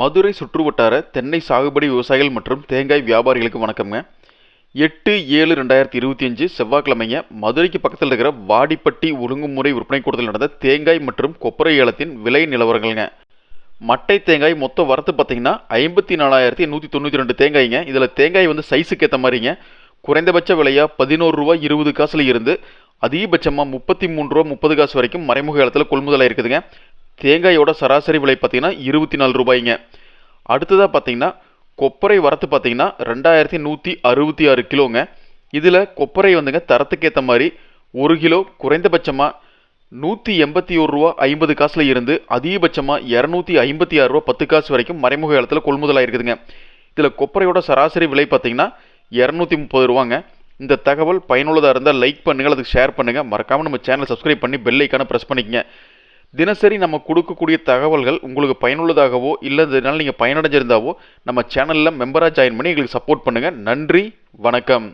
மதுரை சுற்றுவட்டார தென்னை சாகுபடி விவசாயிகள் மற்றும் தேங்காய் வியாபாரிகளுக்கு வணக்கம்ங்க. எட்டு ஏழு ரெண்டாயிரத்தி இருபத்தி அஞ்சு செவ்வாய்க்கிழமைங்க மதுரைக்கு பக்கத்தில் இருக்கிற வாடிப்பட்டி ஒழுங்குமுறை விற்பனை கூடத்தில் நடந்த தேங்காய் மற்றும் கொப்பரை ஏலத்தின் விலை நிலவரங்கள்ங்க. மட்டை தேங்காய் மொத்த வரத்து பார்த்தீங்கன்னா ஐம்பத்தி நாலாயிரத்தி நூற்றி தொண்ணூற்றி ரெண்டு தேங்காய்ங்க. இதில் தேங்காய் வந்து சைஸுக்கு ஏற்ற மாதிரிங்க. குறைந்தபட்ச விலையாக பதினோரு ரூபா இருபது காசுல இருந்து அதிகபட்சமாக முப்பத்தி மூணு ரூபா முப்பது காசு வரைக்கும் மறைமுக இடத்துல கொள்முதலாக இருக்குதுங்க தேங்காயோட சராசரி விலை பார்த்திங்கன்னா இருபத்தி நாலு ரூபாய்ங்க. அடுத்ததாக பார்த்தீங்கன்னா கொப்பரை வரத்து பார்த்தீங்கன்னா ரெண்டாயிரத்தி நூற்றி அறுபத்தி ஆறு கிலோங்க. இதில் கொப்பரை வந்துங்க தரத்துக்கு ஏற்ற மாதிரி ஒரு கிலோ குறைந்தபட்சமாக நூற்றி எண்பத்தி ஒரு ரூபா ஐம்பது காசில் இருந்து அதிகபட்சமாக இரநூத்தி ஐம்பத்தி ஆறு ரூபா பத்து காசு வரைக்கும் மறைமுக இடத்துல கொள்முதலாக இருக்குதுங்க. இதில் கொப்பரையோட சராசரி விலை பார்த்தீங்கன்னா இரநூத்தி முப்பது ரூபாங்க. இந்த தகவல் பயனுள்ளதாக இருந்தால் லைக் பண்ணுங்கள் அதுக்கு ஷேர் பண்ணுங்கள் மறக்காமல் நம்ம சேனலை சப்ஸ்கிரைப் பண்ணி பெல் ஐக்கான ப்ரெஸ் பண்ணிக்கங்க. தினசரி நம்ம கொடுக்கக்கூடிய தகவல்கள் உங்களுக்கு பயனுள்ளதாகவோ இல்லை இதனால் நீங்கள் பயனடைஞ்சிருந்தாவோ நம்ம சேனலில் மெம்பராக ஜாயின் பண்ணி எங்களுக்கு சப்போர்ட் பண்ணுங்கள் நன்றி வணக்கம்.